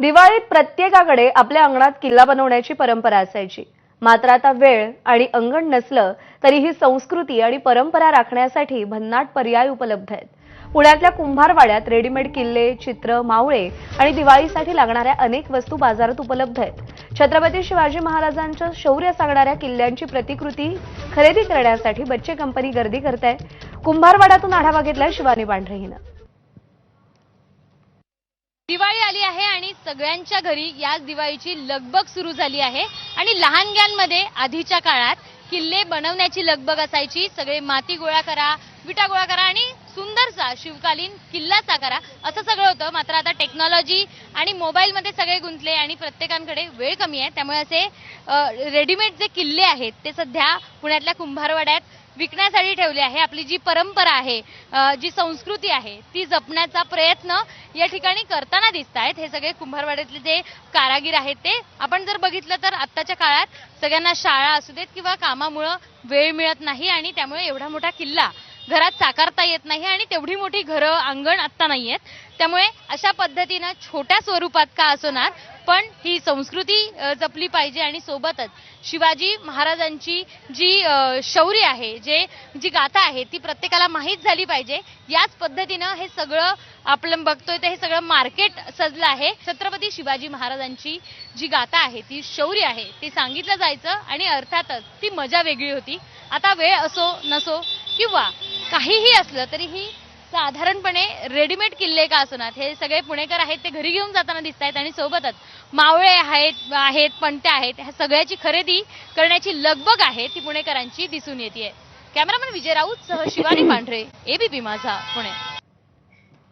दिवाळीत प्रत्येकाकडे आपल्या अंगणात किल्ला बनवण्याची परंपरा असायची. मात्र आता वेळ आणि अंगण नसलं तरी ही संस्कृती आणि परंपरा राखण्यासाठी भन्नाट पर्याय उपलब्ध आहेत. पुण्यातल्या कुंभारवाड्यात रेडीमेड किल्ले चित्र मावळे आणि दिवाळीसाठी लागणाऱ्या अनेक वस्तू बाजारात उपलब्ध आहेत. छत्रपती शिवाजी महाराजांच्या शौर्य सांगणाऱ्या किल्ल्यांची प्रतिकृती खरेदी करण्यासाठी बच्चे कंपनी गर्दी करत आहे कुंभारवाड्यातून आढावा घेतलाय शिवानी पांढरे हिनं दिवाळी आली आहे आणि सगळ्यांच्या घरी याच दिवाळीची लगबग सुरू झाली आहे. आणि लहानग्यांमध्ये आधीच्या काळात किल्ले बनवण्याची लगबग असायची. सगळे माती गोळा करा विटा गोळा करा आणि करा शिवकालीन किल्ला साकारा असं सगळं होतं. मात्र आता टेक्नॉलॉजी आणि मोबाईलमध्ये सगळे गुंतले आणि प्रत्येकांकडे वेळ कमी आहे. त्यामुळे असे रेडीमेड जे किल्ले आहेत ते सध्या पुण्यातल्या कुंभारवाड्यात विकण्यासाठी ठेवले आहे. आपली जी परंपरा आहे जी संस्कृती आहे ती जपण्याचा प्रयत्न या ठिकाणी करताना दिसत आहेत हे सगळे कुंभारवाड्यातले जे कारागीर आहेत ते आपण जर बघितलं तर आत्ताच्या काळात सगळ्यांना शाळा असू देत किंवा कामामुळं वेळ मिळत नाही आणि त्यामुळे एवढा मोठा किल्ला घरात साकारता येत नाही आणि तेवढी मोठी घरं अंगण आत्ता नाही आहेत. त्यामुळे अशा पद्धतीनं छोट्या स्वरूपात का असणार पण ही संस्कृती जपली पाहिजे आणि सोबतच शिवाजी महाराजांची जी शौर्य आहे जे जी गाथा आहे ती प्रत्येकाला माहीत झाली पाहिजे. याच पद्धतीनं हे सगळं आपण बघतोय तर हे सगळं मार्केट सजलं आहे. छत्रपती शिवाजी महाराजांची जी गाथा आहे ती शौर्य आहे ती सांगितलं जायचं आणि अर्थातच ती मजा वेगळी होती. आता वेळ असो नसो किंवा काहीही असलं तरीही साधारणपणे रेडीमेड किल्ले का असणार हे सगळे पुणेकर आहेत ते घरी घेऊन जाताना दिसत आहेत आणि सोबतच मावळे आहेत आहेत पणत्या आहेत ह्या सगळ्याची खरेदी करण्याची लगबग आहे ती पुणेकरांची दिसून येते कॅमेरामन विजय राऊत सह शिवानी पांढरे एबीपी माझा पुणे.